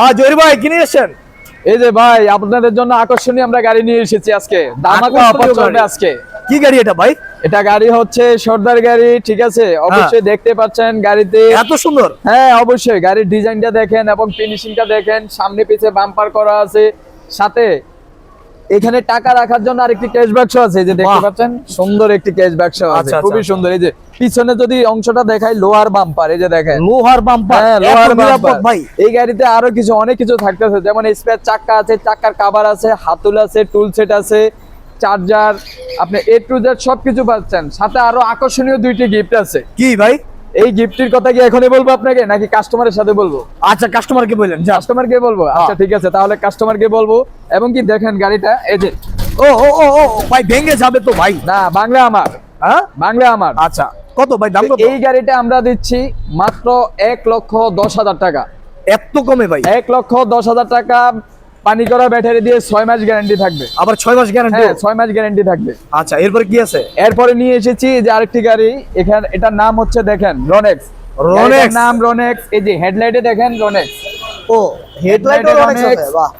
আ জহির ভাই কিনে এসেছেন? এই যে ভাই আপনাদের জন্য আকর্ষণীয় আমরা গাড়ি নিয়ে এসেছি আজকে। দামাকা অফার চলবে আজকে। কি গাড়ি এটা ভাই? এটা গাড়ি হচ্ছে সর্দার গাড়ি ঠিক আছে? অবশ্যই দেখতে পাচ্ছেন গাড়িতে। এত সুন্দর? হ্যাঁ অবশ্যই। গাড়ির ডিজাইনটা দেখেন এবং ফিনিশিংটা দেখেন। সামনে পিছে বাম্পার করা আছে। সাথে এখানে টাকা রাখার জন্য আরেকটি ক্যাশ বাক্স আছে এই যে দেখতে পাচ্ছেন? সুন্দর একটি ক্যাশ বাক্স আছে আচ্ছা, খুবই আচ্ছা। সুন্দর। এই যে পিছনে যদি অংশটা দেখায় লোহার বাম্পার এই যে দেখেন। লোহার বাম্পার হ্যাঁ, লোহার বাম্পার ভাই। এই গাড়িতে আরও কিছু অনেক কিছু থাকতেছে যেমন স্পেয়ার চাক্কা আছে চাকার কাভার আছে হাতুল আছে টুল সেট আছে চার্জার আপনি এ টু জেড সবকিছু পাচ্ছেন। সাথে আরও আকর্ষণীয় দুইটি গিফট আছে। কি ভাই? এই গিফটের কথা কি এখনই বলব আপনাকে নাকি কাস্টমারের সাথে বলব? আচ্ছা কাস্টমারকে বললেন? কাস্টমারকে বলব। আচ্ছা ঠিক আছে তাহলে কাস্টমারকে বলব। এবং কি দেখেন গাড়িটা এই যে। ও ও ও ও ভাই ভেঙে যাবে তো ভাই। না বাংলা আমার। হ্যাঁ? বাংলা আমার। আচ্ছা কত ভাই দাম কত? এই গাড়িটা আমরা দিচ্ছি মাত্র এক লক্ষ দশ হাজার টাকা। এত কমে ভাই। এক লক্ষ দশ হাজার টাকা পানি করা ব্যাটারি দিয়ে ছয় মাস গ্যারান্টি থাকবে। আবার ছয় মাস গ্যারান্টি হ্যাঁ ছয় মাস গ্যারান্টি থাকবে। আচ্ছা এরপরে কি আছে? এরপরে নিয়ে এসেছি যে আরেকটি গাড়ি এখানে এটার নাম হচ্ছে দেখেন রনেক্স রনেক্স। নাম রনেক্স এই যে হেডলাইটে দেখেন রনেক্স ও হেডলাইট আছে বাহ।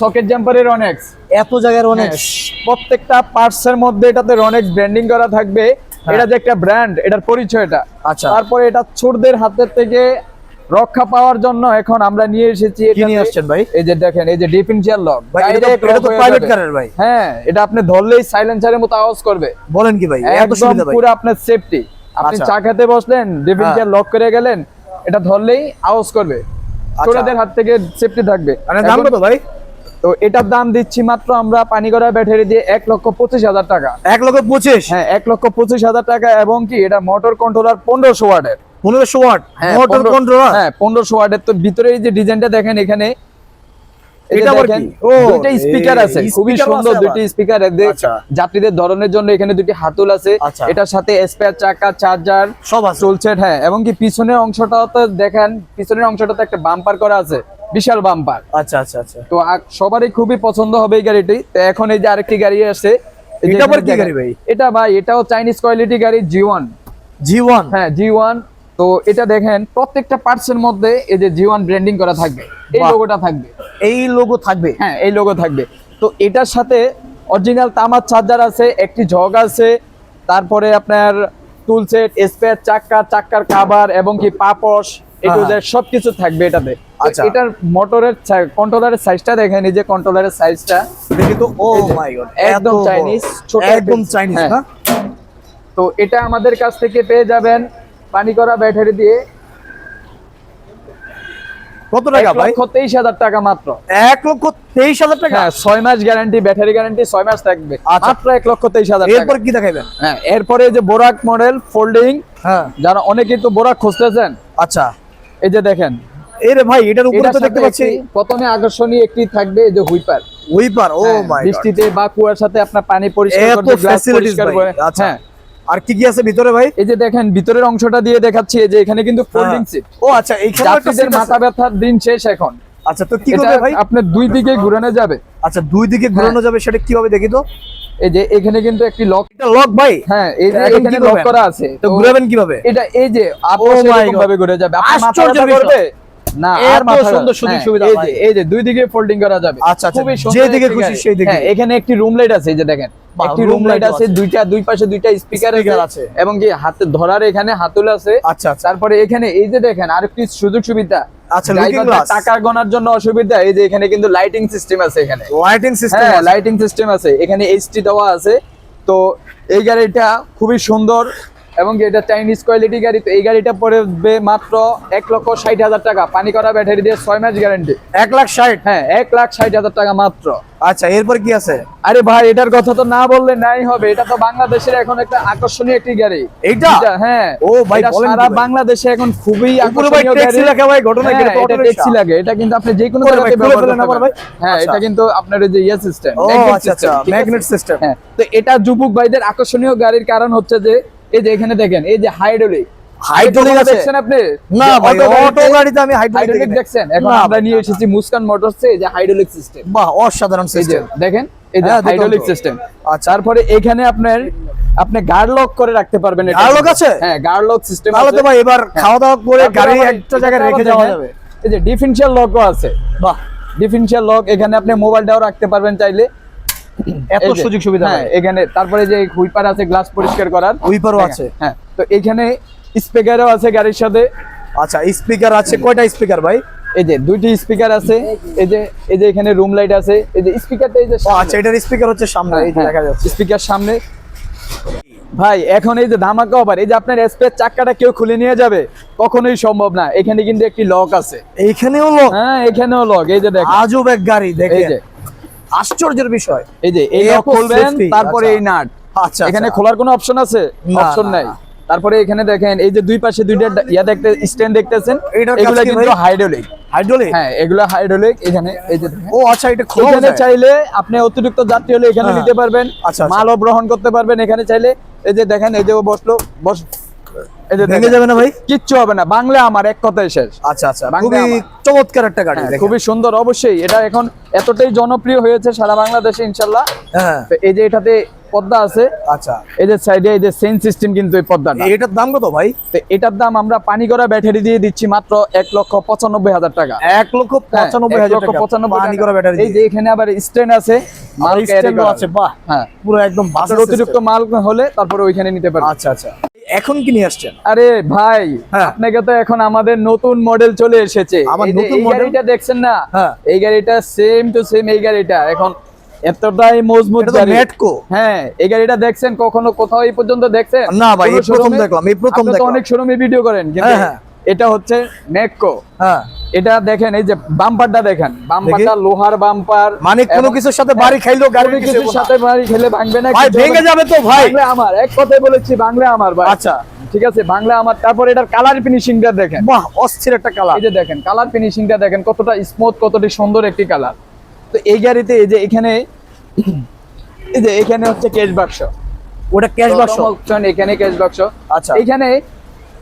সকেট জাম্পারের রনেক্স এত জায়গায় অনেক প্রত্যেকটা পার্টস এর মধ্যে এটাতে রনেক্স ব্র্যান্ডিং করা থাকবে। এটা যে একটা ব্র্যান্ড এটার পরিচয় এটা আচ্ছা। তারপরে এটা ছোটদের হাতের থেকে রক্ষা পাওয়ার জন্য এখন আমরা নিয়ে এসেছি কি নিয়ে আসছেন ভাই? এই যে দেখেন এই যে ডিফেন্সিয়াল লক ভাই, এটা তো- এটা car এর ভাই। হ্যাঁ এটা আপনি ধরলেই সাইলেন্সারের মতো আওয়াজ করবে। বলেন কি ভাই এত সুবিধা ভাই। পুরো আপনার সেফটি আপনি আচ্ছা। চা খেতে বসলেন ডিফেন্সিয়াল লক করে গেলেন এটা ধরলেই আওয়াজ করবে। চোরদের হাত থেকে সেফটি থাকবে। মানে দাম কত ভাই? তো এটার দাম দিচ্ছি মাত্র আমরা পানি করা ব্যাটারি দিয়ে এক লক্ষ পঁচিশ হাজার টাকা। এক লক্ষ পঁচিশ? হ্যাঁ এক লক্ষ পঁচিশ হাজার টাকা এবং কি এটা মোটর কন্ট্রোলার পনেরোশো ওয়াটের। পনেরোশো ওয়াট হ্যাঁ, মোটর কন্ট্রোলার হ্যাঁ পনেরোশো ওয়াটের তো ভিতরে এই যে ডিজাইনটা দেখেন এখানে স্পিকার আছে খুবই সুন্দর স্পিকার আচ্ছা। যাত্রীদের ধরনের জন্য এখানে দুটি হাতুল আছে। আচ্ছা। এটার সাথে স্পেয়ার চাকা চার্জার সব চলছে হ্যাঁ এবং কি পিছনের অংশটাতে দেখেন পিছনের অংশটাতে একটা বাম্পার করা আছে বিশাল বাম্পার আচ্ছা আচ্ছা আচ্ছা। তো সবারই খুবই পছন্দ হবে এই গাড়িটি। তো এখন এই যে আরেকটি গাড়ি আছে? এটা ভাই? এটাও চাইনিজ কোয়ালিটি গাড়ি জি ওয়ান জি ওয়ান হ্যাঁ জি ওয়ান তো এটা দেখেন প্রত্যেকটা পার্টস এর মধ্যে এই যে জি ওয়ান ব্র্যান্ডিং করা থাকবে এই লোগোটা থাকবে। এই লোগো থাকবে? হ্যাঁ এই লোগো থাকবে। তো এটার সাথে অরিজিনাল তামার চার্জার আছে একটি জগ আছে তারপরে আপনার টুল সেট স্পেয়ার চাক্কা চাক্কার কাভার এবং কি পাপস এটু হ্যাঁ। সবকিছু থাকবে এটাতে। আচ্ছা। এটার মোটরের কন্ট্রোলারের সাইজটা দেখেন এই যে কন্ট্রোলারের সাইজটা দেখি তো ও মাই গড একদম চাইনিজ ছোট একদম চাইনিজ হ্যাঁ। না? তো এটা আমাদের কাছ থেকে পেয়ে যাবেন। পানি করা ব্যাটারি দিয়ে কত টাকা ভাই? তেইশ হাজার টাকা মাত্র। এক লক্ষ তেইশ হাজার টাকা? হ্যাঁ ছয় মাস গ্যারান্টি ব্যাটারি গ্যারান্টি ছয় মাস থাকবে। আচ্ছা। মাত্র এক লক্ষ তেইশ হাজার এরপর কি হ্যাঁ এরপরে যে বোরাক মডেল ফোল্ডিং হ্যাঁ। যারা অনেকেই তো বোরাক খুঁজতেছেন আচ্ছা। এই যে দেখেন। এই রে ভাই এটার উপরে তো দেখতে পাচ্ছি। প্রথমে আকর্ষণীয় একটি থাকবে এই যে হুইপার। উইপার ও হ্যাঁ, মাই গড বৃষ্টিতে বা কুয়ার সাথে আপনার পানি পরিষ্কার গ্লাস। করে। আচ্ছা। হ্যাঁ আর কি কি আছে ভিতরে ভাই? এই যে দেখেন ভিতরের অংশটা দিয়ে দেখাচ্ছি এই যে এখানে কিন্তু ফোল্ডিং হ্যাঁ। সিট ও আচ্ছা যাত্রীদের মাথা ব্যথার দিন শেষ এখন। আচ্ছা তো কি করবে ভাই? আপনার দুই দিকে ঘুরানো যাবে। আচ্ছা দুই দিকে ঘোরানো যাবে সেটা কীভাবে দেখি তো? এই যে এখানে কিন্তু একটি লক এটা লক ভাই? হ্যাঁ এই যে এখানে লক করা আছে। তো ঘুরাবেন কীভাবে? এটা এই যে আপনি. ভাবে ঘুরে যাবে। আপনার মাথা ব্যথা করবে? না আর মাথা সুন্দর সুযোগ হ্যাঁ, সুবিধা এই যে এই যে দুই দিকে ফোল্ডিং করা যাবে। আচ্ছা, আচ্ছা, খুবই সুন্দর একটি খুশি সেই দিকে। হ্যাঁ এখানে একটি রুম লাইট আছে এই যে দেখেন। একটি রুম লাইট আছে। দুইটা দুই পাশে দুইটা স্পিকার আছে। এবং কি হাতে ধরার এখানে হাতুল আছে। আচ্ছা আচ্ছা। তারপরে এখানে এই যে দেখেন আরেকটি সুযোগ সুবিধা। আচ্ছা, ড্রাইভারদের glass। টাকা গোনার জন্য অসুবিধা এই যে এখানে কিন্তু লাইটিং সিস্টেম আছে এখানে। লাইটিং সিস্টেম লাইটিং সিস্টেম আছে। এখানে এইচটি দেওয়া আছে। তো এই গাড়িটা খুবই সুন্দর। এবং এটা চাইনিজ কোয়ালিটি গাড়ি তো এই গাড়িটা পড়বে মাত্র এক লক্ষ ষাট হাজার টাকা। পানি করা ব্যাটারি দিয়ে ছয় মাস গ্যারান্টি এক লাখ ষাট? হ্যাঁ এক লাখ ষাট হাজার টাকা মাত্র। আচ্ছা এরপর কি আছে? আরে ভাই এটার কথা তো না বললে নাই হবে। এটা তো বাংলাদেশের এখন একটা আকর্ষণীয় একটি গাড়ি? এটা, হ্যাঁ। ও ভাই, সারা বাংলাদেশে এখন খুবই আকর্ষণীয় গাড়ি। লেখা ভাই ঘটনা কি? হ্যাঁ, এটা এটা ট্যাক্সি লাগে। এটা কিন্তু আপনি যে কোনো খুলে ব্যবহার করতে পারবেন। ভাই। হ্যাঁ আচ্ছা। এটা কিন্তু আপনার যে ইয়ে সিস্টেম আচ্ছা আচ্ছা ম্যাগনেট সিস্টেম হ্যাঁ তো এটা যুবক ভাইদের আকর্ষণীয় গাড়ির কারণ হচ্ছে যে এই যে এখানে দেখেন এই যে হাইড্রোলিক আছে? দেখছেন আপনি? না ভাই অটো গাড়িতে আমি হাইড্রোলিক হাইড্রোলিক দেখছেন? এখন আমরা নিয়ে এসেছি মুস্কান মোটরসে এই যে হাইড্রোলিক সিস্টেম বাহ অসাধারণ সিস্টেম দেখেন এই যে হ্যাঁ, হাইড্রোলিক সিস্টেম আচ্ছা। তারপরে এখানে আপনার আপনি গার্ড লক করে রাখতে পারবেন এটা। Guard lock আছে? হ্যাঁ গার্ড লক সিস্টেম তাহলে তো ভাই এবার খাওয়া দাওয়া করে গাড়ি একটা জায়গায় রেখে যাওয়া যাবে। এই যে ডিফেন্সিয়াল লকও আছে। বাহ। ডিফেন্সিয়াল লক এখানে আপনি মোবাইলটাও রাখতে পারবেন চাইলে। এত সুযোগ সুবিধা হ্যাঁ এখানে তারপরে যে হুইপার আছে গ্লাস পরিষ্কার করার উইপারও দেখেন, আছে। হ্যাঁ তো এখানে স্পিকারও আছে গাড়ির সাথে। আচ্ছা স্পিকার আছে কয়টা স্পিকার ভাই? এই যে দুইটি স্পিকার আছে এই যে এই যে এখানে রুম লাইট আছে এই যে স্পিকারটা এই যে আচ্ছা এটার স্পিকার হচ্ছে সামনে এই যে হ্যাঁ, দেখা যাচ্ছে। স্পিকার সামনে। ভাই এখন এই যে ধামাকা অফার এই যে আপনার স্পেস চাক্কাটা কেউ খুলে নিয়ে যাবে কখনোই সম্ভব না। এখানে কিন্তু একটি লক আছে। এইখানেও লোক হ্যাঁ এখানেও লক এই যে দেখেন। আজব এক গাড়ি এই দেখে যে আশ্চর্যের বিষয়। এই যে এই লক খুলবেন তারপরে আচ্ছা। এই নাট আচ্ছা এখানে আচ্ছা। খোলার কোনো অপশন আছে? অপশন নাই। তারপরে এখানে দেখেন এই যে দুই পাশে দুইটা ইয়া দেখতে স্ট্যান্ড দেখতেছেন এগুলো কিন্তু হাইড্রোলিক হাইড্রোলিক হ্যাঁ এগুলো হাইড্রোলিক এখানে এই যে ও আচ্ছা এটা খোলা এখানে চাইলে আপনি অতিরিক্ত যাত্রী হলে এখানে হ্যাঁ। নিতে পারবেন আচ্ছা। মালও গ্রহণ করতে পারবেন এখানে চাইলে এই যে দেখেন এই যে বসল বস এই যে ভেঙে যাবে না ভাই? কিচ্ছু হবে না। বাংলা আমার এক কথাই শেষ। আচ্ছা আচ্ছা। খুবই চমৎকার একটা গাড়ি হ্যাঁ, খুবই সুন্দর অবশ্যই। এটা এখন এতটাই জনপ্রিয় হয়েছে সারা বাংলাদেশে ইনশাল্লাহ। হ্যাঁ। এই যে এটাতে পর্দা আছে আচ্ছা। এই যে সাইডে এই যে সেন্স সিস্টেম কিন্তু এই পর্দাটা এটার দাম কত ভাই? তো এটার দাম আমরা পানি করা ব্যাটারি দিয়ে দিচ্ছি মাত্র এক লক্ষ পঁচানব্বই হাজার টাকা। এক লক্ষ হ্যাঁ, পঁচানব্বই হাজার টাকা। পঁচানব্বই পানি করা ব্যাটারি এই যে এখানে আবার স্ট্যান্ড আছে মাল বাহ। হ্যাঁ। পুরো একদম অতিরিক্ত মাল হলে তারপরে ওইখানে নিতে পারবেন। আচ্ছা আচ্ছা। এখন কি নিয়ে আসছেন? আরে ভাই হ্যাঁ। আপনাকে তো এখন আমাদের নতুন মডেল চলে এসেছে। এই নতুন গাড়িটা দেখছেন না? হ্যাঁ। এই গাড়িটা সেম টু সেম এই গাড়িটা। এখন এতটাই মজবুত গাড়ি। নেটকো হ্যাঁ এই গাড়িটা দেখছেন কখনো? কোথাও এই পর্যন্ত দেখছেন? না ভাই, এই প্রথম দেখলাম, এই প্রথম তো দেখলাম। অনেক শোরুমে ভিডিও করেন কিন্তু হ্যাঁ। এটা হচ্ছে নেটকো হ্যাঁ। এটা দেখেন এই যে বাম্পারটা দেখেন। বাম্পারটা লোহার বাম্পার মানে কোনো কিছুর সাথে বাড়ি খাইলেও গাড়ি কিছুর সাথে বাড়ি খেলে ভাঙবে না ভাই ভেঙে যাবে তো ভাই। বাংলা আমার এক কথাই বলেছি বাংলা আমার ভাই। আচ্ছা। ঠিক আছে বাংলা আমার। তারপর এটার কালার ফিনিশিংটা দেখেন। বাহ অস্থির একটা কালার এই যে দেখেন কালার ফিনিশিংটা দেখেন কতটা স্মুথ কতটা সুন্দর একটি কালার তো এই গাড়িতে এই যে এখানে এই যে এখানে হচ্ছে ক্যাশ বাক্স ওটা ক্যাশ বাক্স এখানে ক্যাশ বাক্স আচ্ছা। এখানে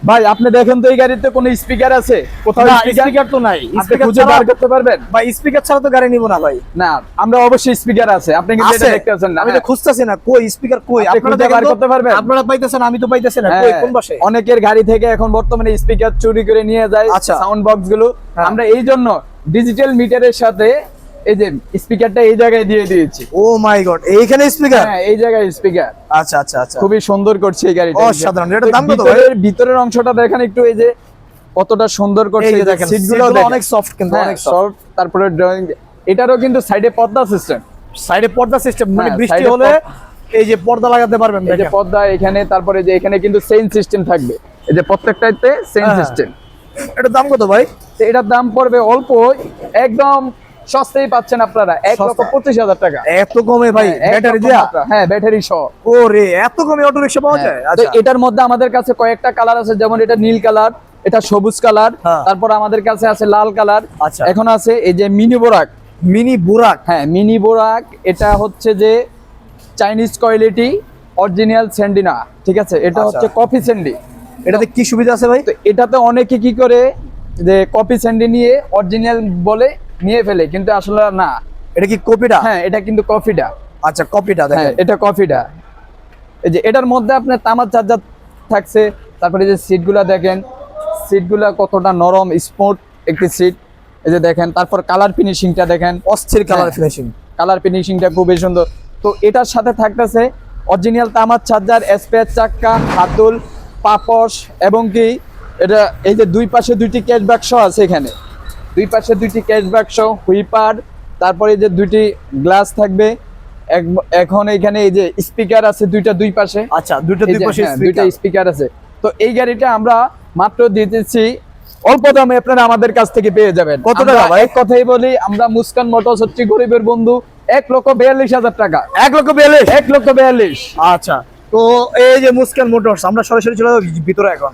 ভাই আপনি দেখেন তো এই গাড়িতে কোনো স্পিকার আছে? কোথাও না স্পিকার স্পিকার তো নাই। স্পিকার খুঁজে বার করতে পারবেন? ভাই স্পিকার ছাড়া তো গাড়ি নিব না ভাই। না আমরা অবশ্যই স্পিকার আছে। আপনি কিন্তু এটা না। আমি তো। খুঁজতাছি না কই স্পিকার কই? আপনারা খুঁজে বার করতে পারবেন? আপনারা পাইতেছেন আমি তো পাইতেছি না কই হ্যাঁ, কোন বাসে অনেকের গাড়ি থেকে এখন বর্তমানে স্পিকার চুরি করে নিয়ে যায় আচ্ছা। সাউন্ড বক্সগুলো। হ্যাঁ। আমরা এই জন্য ডিজিটাল মিটারের সাথে এই যে স্পিকারটা এই জায়গায় দিয়ে দিয়েছি। ও মাই গড এইখানে স্পিকার? হ্যাঁ এই জায়গায় স্পিকার। আচ্ছা আচ্ছা আচ্ছা। খুবই সুন্দর করছে এই গাড়িটা। অসাধারণ। এটার তো দাম কত ভাই? ভিতরের অংশটা দেখেন একটু এই যে কতটা সুন্দর করছে দেখেন সিটগুলো অনেক সফট কিন্তু হ্যাঁ, অনেক সফট তারপরে ড্রয়িং এটারও কিন্তু সাইডে পর্দা সিস্টেম সাইডে পর্দা সিস্টেম মানে হ্যাঁ, বৃষ্টি হলে এই যে পর্দা লাগাতে পারবেন এই যে। পর্দা এখানে তারপরে যে এখানে কিন্তু সেন সিস্টেম থাকবে। এই যে প্রত্যেকটাতে সেন। সিস্টেম এটার দাম কত ভাই? তো এটার দাম পড়বে অল্প একদম সস্তায় পাচ্ছেন আপনারা এক লক্ষ পঁচিশ হাজার টাকা। এত কমে ভাই হ্যাঁ, ব্যাটারি দিয়া? হ্যাঁ ব্যাটারি সহ। ও রে এত কমে অটো রিকশা পাওয়া যায়? হ্যাঁ, আচ্ছা। এটার মধ্যে আমাদের কাছে কয়েকটা কালার আছে যেমন এটা নীল কালার এটা সবুজ কালার হ্যাঁ। তারপর আমাদের কাছে আছে লাল কালার আচ্ছা। এখন আছে এই যে মিনি বোরাক। মিনি বুরাক? হ্যাঁ মিনি বোরাক এটা হচ্ছে যে চাইনিজ কোয়ালিটি অরিজিনাল স্যান্ডিনা ঠিক আছে? এটা আচ্ছা। হচ্ছে কফি স্যান্ডি। এটাতে কি সুবিধা আছে ভাই? তো এটাতে অনেকে কি করে যে কপি স্যান্ডি নিয়ে অরিজিনাল বলে নিয়ে ফেলে কিন্তু আসলে না। এটা কি কপিটা? হ্যাঁ এটা কিন্তু কফিটা। আচ্ছা কপিটা হ্যাঁ দেখেন এটা কফিটা। এই যে এটার মধ্যে আপনার তামার চার্জার থাকছে। তারপরে যে সিটগুলা দেখেন সিটগুলা কতটা নরম স্মুথ একটি সিট এই যে দেখেন তারপর কালার ফিনিশিংটা দেখেন। অস্থির কালার হ্যাঁ। ফিনিশিং কালার ফিনিশিংটা খুবই সুন্দর। তো এটার সাথে থাকতেছে অরিজিনাল তামার চার্জার স্পেয়ার চাক্কা হাতুল পাপস এবং কি এটা এই যে দুই পাশে দুইটি ক্যাশ বাক্স আছে এখানে। দুই পাশে দুইটি ক্যাশ বাক্স হুইপার তারপরে যে দুইটি গ্লাস থাকবে। এখন এখানে এই যে স্পিকার আছে দুইটা দুই পাশে। আচ্ছা দুইটা দুই পাশে হ্যাঁ, দুইটা স্পিকার আছে। তো এই গাড়িটা আমরা মাত্র দিতেছি অল্প দামে আপনারা আমাদের কাছ থেকে পেয়ে যাবেন। কত টাকা ভাই? এক কথাই বলি আমরা মুস্কান মোটরস হচ্ছে গরিবের বন্ধু। এক লক্ষ বিয়াল্লিশ হাজার টাকা। এক লক্ষ বিয়াল্লিশ? এক লক্ষ বিয়াল্লিশ। আচ্ছা তো এই যে মুস্কান মোটরস আমরা সরাসরি চলে যাব ভিতরে এখন।